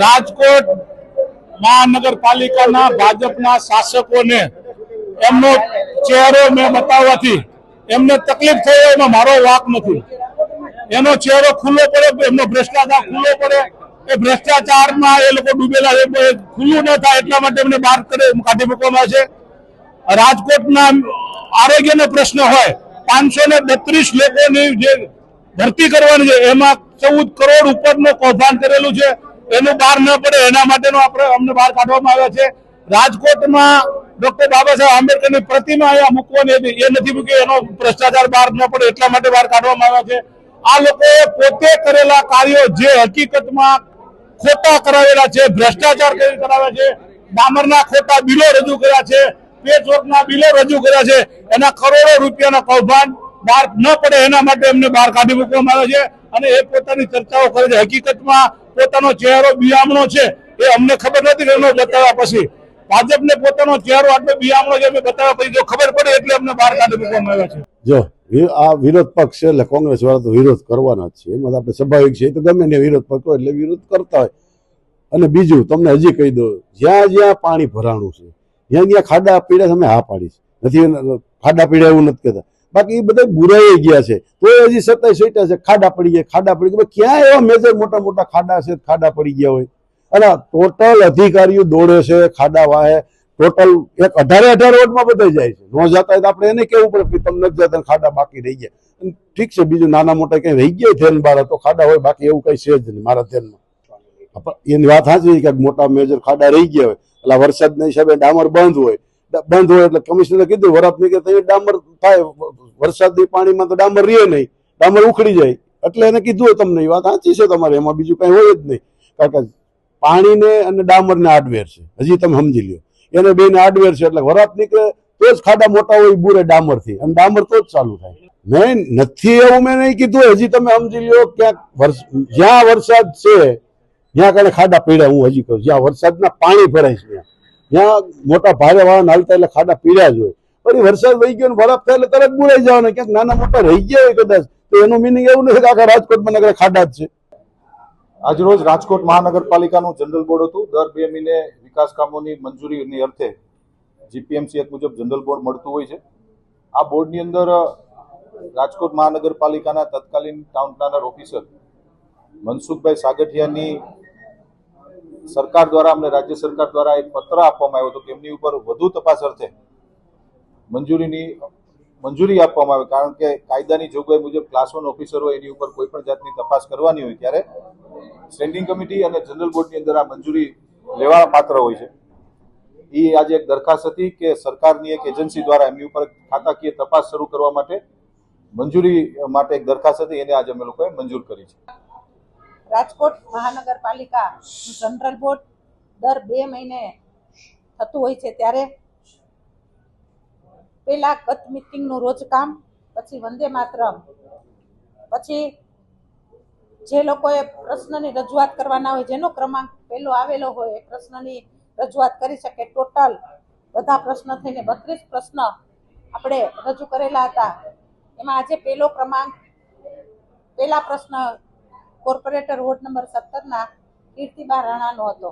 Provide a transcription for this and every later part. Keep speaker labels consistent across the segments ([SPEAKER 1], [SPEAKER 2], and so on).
[SPEAKER 1] રાજકોટ મહાનગરપાલિકાના ભાજપના શાસકોને એમનો ચહેરો મેં બતાવવાથી એમને તકલીફ થઈ એમાં મારો વાક નથી. એનો ચહેરો ખુલ્લો પડે, એમનો ભ્રષ્ટાચાર ખુલ્લો પડે, એ ભ્રષ્ટાચારમાં એ લોકો ડૂબેલા એ ખુલ્લું ન થાય એટલા માટે એમને બહાર કાઢી મૂકવામાં છે. રાજકોટના આરોગ્યનો પ્રશ્ન હોય, પાંચસો ને બત્રીસ લોકોની જે ભરતી કરવાની છે, એમાં ચૌદ કરોડ ઉપરનું કૌભાંડ કરેલું છે. એનું બહાર ન પડે, એના માટેનો આપણે અમને બહાર કાઢવામાં આવ્યા છે. રાજકોટમાં ડોક્ટર બાબા સાહેબ આંબેડકરની પ્રતિમા અહીંયા મૂકવાની એ નથી મૂકી, એનો ભ્રષ્ટાચાર બહાર ન પડે, એટલા માટે બહાર કાઢવામાં આવ્યા છે. આ લોકોએ પોતે કરેલા કાર્યો જે હકીકતમાં ખોટા કરાવેલા છે, ભ્રષ્ટાચાર કરી કરાવ્યા છે. ડામરના ખોટા બિલો રજૂ કર્યા છે, પેચવર્કના બિલો રજૂ કર્યા છે. એના કરોડો રૂપિયાના કૌભાંડ બહાર ન પડે, એના માટે એમને બહાર કાઢી મૂકવામાં આવે છે. અને એ પોતાની ચર્ચાઓ કરે છે. હકીકતમાં પોતાનો ચહેરો બિયામણો છે, એ અમને ખબર નથી, એનો બતાવ્યા પછી. ભાજપને પોતાનો ચહેરો આટલો બિયામણો છે બતાવ્યા પછી જો ખબર પડે એટલે અમને બહાર કાઢી મૂકવામાં આવ્યા છે.
[SPEAKER 2] જો આ વિરોધ પક્ષ છે એટલે કોંગ્રેસ વાળા તો વિરોધ કરવાના જ છે. એમાં આપણે સ્વાભાવિક છે તો ગમે ને વિરોધ પક્ષ હોય એટલે વિરોધ કરતા હોય. અને બીજું, તમને હજી કહી દઉં, જ્યાં જ્યાં પાણી ભરાણું છે, જ્યાં જ્યાં ખાડા પીડ્યા છે, અમે હા છે. નથી, ખાડા પીડ્યા એવું નથી કહેતા. બાકી એ બધા બુરાઈ ગયા છે. તો હજી સત્તાવીસ સીટા છે, ખાડા પડી ગયા, ખાડા પડી ગયા. ક્યાં એવા મેજર મોટા મોટા ખાડા છે, ખાડા પડી ગયા હોય? અને ટોટલ અધિકારીઓ દોડે છે, ખાડા વાહે. ટોટલ એક અઢારે અઢાર વોટમાં બધા જાય છે. ન જતા હોય તો આપણે એને કેવું પડે કે તમને નથી જતા ખાડા બાકી રહી ગયા. ઠીક છે, બીજું નાના મોટા કઈ રહી ગયા ધ્યાન બાર તો ખાડા હોય, બાકી એવું કઈ છે જ નહીં મારા ધ્યાનમાં. એની વાત સાચી કે મોટા મેજર ખાડા રહી ગયા હોય. એટલે વરસાદના હિસાબે ડામર બંધ હોય. બંધ હોય એટલે કમિશનરે કીધું વરાપની કે ત્યાં ડામર થાય વરસાદની પાણીમાં તો ડામર રહે નહીં, ડામર ઉખડી જાય. એટલે એને કીધું તમને એ વાત સાચી છે તમારે, એમાં બીજું કાંઈ હોય જ નહીં. કારણ કે પાણીને અને ડામરને આડવેર છે. હજી તમે સમજી લ્યો. એને બેને આડવેર છે એટલે વરાપ નીકળે તો જ ખાડા મોટા હોય બુરે ડામરથી. અને ડામર તો જ ચાલુ થાય. નહીં નથી એવું મેં નહીં કીધું, હજી તમે સમજી લ્યો ક્યાંક જ્યાં વરસાદ છે જ્યાં કણે ખાડા પડ્યા, હું હજી કહું જ્યાં વરસાદના પાણી ભરાય છે ત્યાં. જ્યાં મોટા ભારે વાહન હાલતા એટલે ખાડા પીડ્યા જ હોય. પછી વરસાદ વહી ગયો બરફ થાય એટલે તરત બુરાઈ જવાનું. ક્યાંક નાના મોટા રહી ગયા હોય કદાચ, તો એનું મિનિંગ એવું નથી કે આખા રાજકોટમાં નગર ખાડા જ છે.
[SPEAKER 3] આજરોજ રાજકોટ મહાનગરપાલિકાનું જનરલ બોર્ડ હતું. દર બે મહિને વિકાસ કામોની મંજૂરીની અર્થે જીપીએમસી એક મુજબ જનરલ બોર્ડ મળતું હોય છે. આ બોર્ડની અંદર રાજકોટ મહાનગરપાલિકાના તત્કાલીન ટાઉન પ્લાનર ઓફિસર મનસુખભાઈ સાગઠિયાની સરકાર દ્વારા અમને રાજ્ય સરકાર દ્વારા એક પત્ર આપવામાં આવ્યો હતો કે એમની ઉપર વધુ તપાસ અર્થે મંજૂરીની, મંજૂરી આપવામાં આવે કારણ કે કાયદાની જોગવાઈ મુજબ ક્લાસ વન ઓફિસર હોય એની ઉપર કોઈ પણ જાતની તપાસ કરવાની હોય ત્યારે સ્ટેન્ડિંગ કમિટી અને જનરલ બોર્ડની અંદર આ મંજૂરી લેવા પાત્ર હોય છે. એ આજે એક દરખાસ્ત હતી કે સરકારની એક એજન્સી દ્વારા એમની ઉપર ખાતાકીય તપાસ શરૂ કરવા માટે મંજૂરી માટે એક દરખાસ્ત હતી, એને આજે અમે લોકોએ મંજૂર કરી છે.
[SPEAKER 4] રાજકોટ મહાનગરપાલિકા જનરલ બોર્ડ દર બે મહિને થતું હોય છે ત્યારે પેલા ગત મિટિંગનું રોજ કામ, પછી વંદે માતરમ, પછી જે લોકોએ પ્રશ્નની રજૂઆત કરવાના હોય, જેનો ક્રમાંક પહેલો આવેલો હોય, એ પ્રશ્નની રજૂઆત કરી શકે. ટોટલ બધા પ્રશ્ન થઈને બત્રીસ પ્રશ્ન આપણે રજૂ કરેલા હતા. એમાં આજે પહેલો ક્રમાંક, પહેલા પ્રશ્ન કોર્પોરેટર વોર્ડ નંબર સત્તરના કીર્તિબા રાણાનો હતો.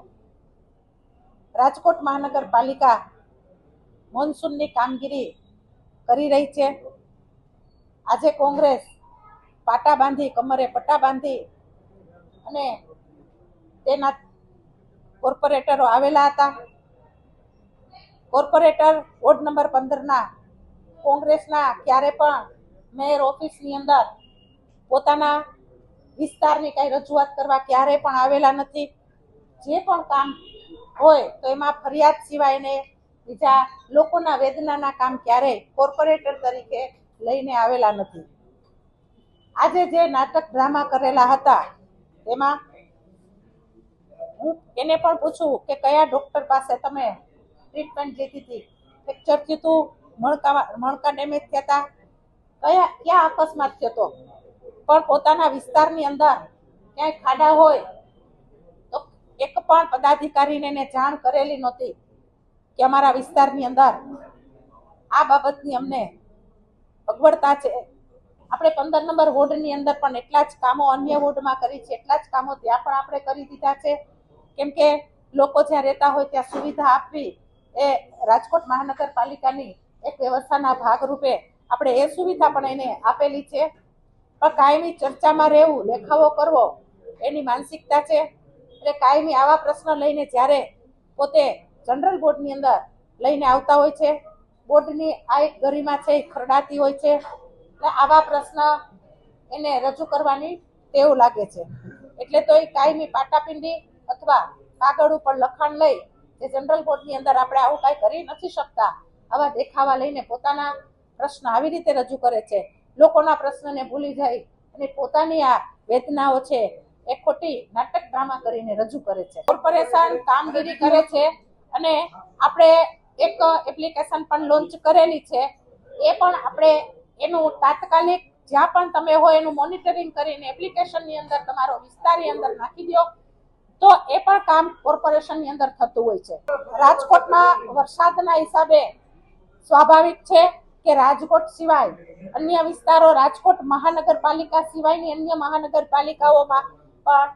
[SPEAKER 4] રાજકોટ મહાનગરપાલિકા મોન્સૂનની કામગીરી કરી રહી છે. આજે કોંગ્રેસ પાટા બાંધી, કમરે પટ્ટા બાંધી અને તેના કોર્પોરેટરો આવેલા હતા. કોર્પોરેટર વોર્ડ નંબર પંદરના કોંગ્રેસના ક્યારે પણ મેયર ઓફિસની અંદર પોતાના વિસ્તારની કાંઈ રજૂઆત કરવા ક્યારે પણ આવેલા નથી. જે પણ કામ હોય તો એમાં ફરિયાદ સિવાયને બીજા લોકોના વેદનાના કામ ક્યારેય કોર્પોરેટર તરીકે લઈને આવેલા નથી. આજે જે નાટક ડ્રામા કરેલા હતા તેમાં હું એને પણ પૂછું કે કયા ડોક્ટર પાસે તમે ટ્રીટમેન્ટ લીધી હતી? ફ્રેક્ચર થયું હતું મણકા મણકા ડેમેજ થયા હતા? કયા, ક્યાં અકસ્માત થયો હતો? પણ પોતાના વિસ્તારની અંદર ક્યાંય ખાડા હોય, તો એક પણ પદાધિકારીને એને જાણ કરેલી નહોતી કે અમારા વિસ્તારની અંદર આ બાબતની અમને અગવડતા છે. આપણે પંદર નંબર વોર્ડની અંદર પણ એટલા જ કામો અન્ય વોર્ડમાં કરી છે, એટલા જ કામો ત્યાં પણ આપણે કરી દીધા છે. કેમ કે લોકો જ્યાં રહેતા હોય ત્યાં સુવિધા આપવી એ રાજકોટ મહાનગરપાલિકાની એક વ્યવસ્થાના ભાગરૂપે આપણે એ સુવિધા પણ એને આપેલી છે. પણ કાયમી ચર્ચામાં રહેવું દેખાવો કરવો, એની માનસિકતા છે. એટલે કાયમી આવા પ્રશ્ન લઈને જ્યારે પોતે જનરલ બોર્ડની અંદર લઈને આવતા હોય છે, બોર્ડની આ એક ગરિમા છે, એ ખરડાતી હોય છે. એટલે આવા પ્રશ્ન એને રજૂ કરવાની ટેવ લાગે છે. એટલે તો એ કાયમી પાટાપિંડી અથવા કાગળ ઉપર લખાણ લઈ જે જનરલ બોર્ડની અંદર આપણે આવું કાંઈ કરી નથી શકતા, આવા દેખાવા લઈને પોતાના પ્રશ્ન આવી રીતે રજૂ કરે છે. લોકોના પ્રશ્નને ભૂલી જાય અને પોતાની આ વેદનાઓ છે એ ખોટી નાટક ડ્રામા કરીને રજૂ કરે છે. કોર્પોરેશન કામગીરી કરે છે અને આપણે એક એપ્લિકેશન પણ લોન્ચ કરેલી છે. એ પણ આપણે એનું તાત્કાલિક જ્યાં પણ તમે હોય એનું મોનિટરિંગ કરીને એપ્લિકેશનની અંદર તમારો વિસ્તારની અંદર નાખી દો. તો એ પણ કામ કોર્પોરેશનની અંદર થતું હોય છે. રાજકોટમાં વરસાદના હિસાબે સ્વાભાવિક છે. કે રાજકોટ સિવાય અન્ય વિસ્તારો રાજકોટ મહાનગરપાલિકા સિવાયની અન્ય મહાનગરપાલિકાઓમાં પણ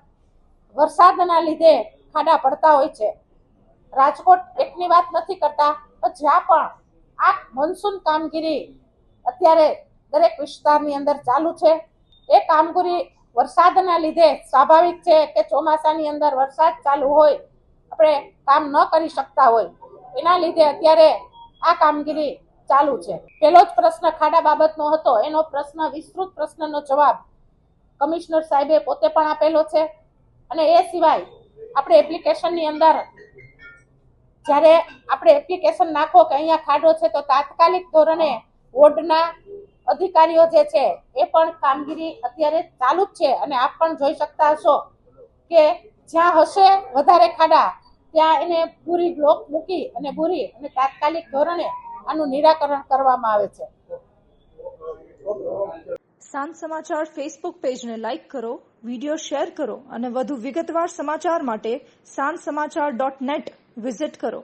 [SPEAKER 4] વરસાદના લીધે ખાડા પડતા હોય છે. રાજકોટ એકની વાત નથી કરતા પણ જ્યાં પણ આ મોન્સૂન કામગીરી અત્યારે દરેક વિસ્તારની અંદર ચાલુ છે. એ કામગીરી વરસાદના લીધે સ્વાભાવિક છે કે ચોમાસાની અંદર વરસાદ ચાલુ હોય, આપણે કામ ન કરી શકતા હોય. એના લીધે અત્યારે આ કામગીરી ચાલુ છે. પહેલો જ પ્રશ્ન ખાડા બાબતનો હતો. એનો પ્રશ્ન, વિસ્તૃત પ્રશ્નનો જવાબ કમિશનર સાહેબે પોતે પણ આપેલો છે. અને એ સિવાય આપણે એપ્લિકેશનની અંદર, જ્યારે આપણે એપ્લિકેશન નાખો કે અહીંયા ખાડો છે, તો તાત્કાલિક ધોરણે વોર્ડના અધિકારીઓ જે છે, એ પણ કામગીરી અત્યારે ચાલુ જ છે. અને આપ પણ જોઈ શકતા હશો કે જ્યાં હશે વધારે ખાડા, ત્યાં એને પૂરી બ્લોક મૂકી અને પૂરી અને તાત્કાલિક ધોરણે આનું નિરાકરણ કરવામાં આવે છે.
[SPEAKER 5] સાંજ સમાચાર ફેસબુક પેજને લાઇક કરો વિડિયો શેર કરો અને વધુ વિગતવાર સમાચાર માટે સાંજ સમાચાર ડોટ નેટ વિઝિટ કરો.